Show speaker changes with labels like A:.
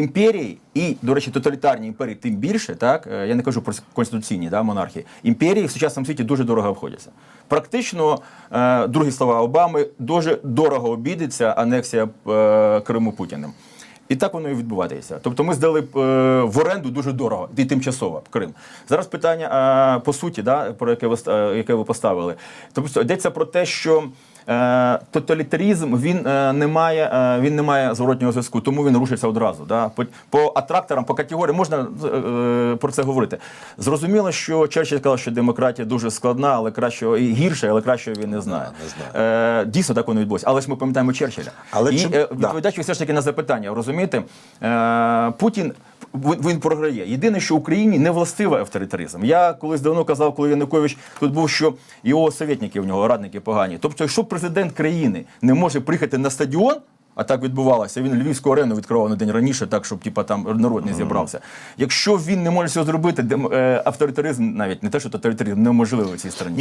A: імперії і, до речі, тоталітарні імперії тим більше, так е, я не кажу про конституційні да, монархії. Імперії в сучасному світі дуже дорого обходяться. Практично, е, другі слова Обами, дуже дорого обійдеться анексія е, Криму Путіним. І так воно і відбуватися. Тобто ми здали в оренду дуже дорого і тимчасово Крим. Зараз питання по суті, да, про яке ви, яке ви поставили. Тобто йдеться про те, що тоталітарізм він е, не має е, він не має зворотнього зв'язку, тому він рушиться одразу. Да? По, по атракторам, по категоріям можна е, е, про це говорити. Зрозуміло, що Черчилль сказав, що демократія дуже складна, але краще і гірше, але краще він не знає.
B: не знає.
A: Е, дійсно так воно відбулося. Але ж ми пам'ятаємо Черчилля.
B: Але
A: і
B: чи-
A: е,
B: да.
A: відповідаючи все ж таки на запитання, розумієте, е, Путін. Він, програє. Єдине, що Україні не властивий авторитаризм. Я колись давно казав, коли Янукович тут був, що його совєтники в нього радники погані. Тобто, якщо президент країни не може приїхати на стадіон, а так відбувалося, він львівську арену відкривав на день раніше, так щоб типа там народ не зібрався. Якщо він не може цього зробити, е, авторитаризм навіть не те, що тоталітаризм неможливий в цій країні.